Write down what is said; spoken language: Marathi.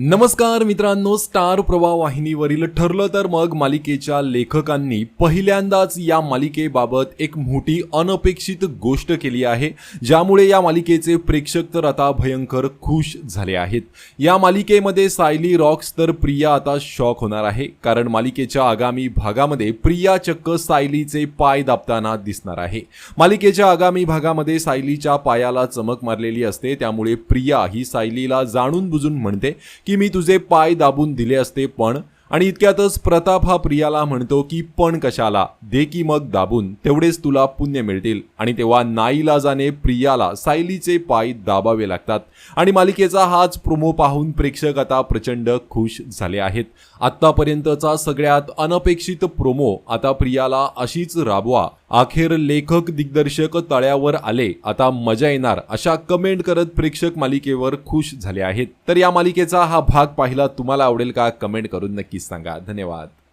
नमस्कार मित्रांनो स्टार प्रवाह वाहिनीवरील ठरलं तर मग मालिकेच्या लेखकांनी पहिल्यांदाच या मालिकेबाबत एक मोठी अनपेक्षित गोष्ट केली आहे ज्यामुळे या मालिकेचे प्रेक्षक तर आता भयंकर खुश झाले आहेत. या मालिकेमध्ये सायली रॉक्स तर प्रिया आता शॉक होणार आहे कारण मालिकेच्या आगामी भागामध्ये प्रिया चक्क सायलीचे पाय दाबताना दिसणार आहे. मालिकेच्या आगामी भागामध्ये सायलीच्या पायाला चमक मारलेली असते त्यामुळे प्रिया ही सायलीला जाणून बुजून म्हणते की मी तुझे पाय दाबून दिले असते पण आणि इतक्यातच प्रताप हा प्रियाला म्हणतो की पण कशाला? दे की मग दाबून. तेवढेच तुला पुण्य मिळतील. आणि तेव्हा नाईलाजाने प्रियाला सायलीचे पाय दाबावे लागतात. आणि मालिकेचा हाच प्रोमो पाहून प्रेक्षक आता प्रचंड खुश झाले आहेत. आत्तापर्यंतचा सगळ्यात अनपेक्षित प्रोमो आता प्रियाला अशीच राबवा. अखेर लेखक दिग्दर्शक तळ्यावर आले. आता मजा येणार अशा कमेंट करत प्रेक्षक मालिकेवर खुश झाले आहेत. तर या मालिकेचा हा भाग पाहिला तुम्हाला आवडेल का? कमेंट करून नक्की नक्कीच सांगा. धन्यवाद.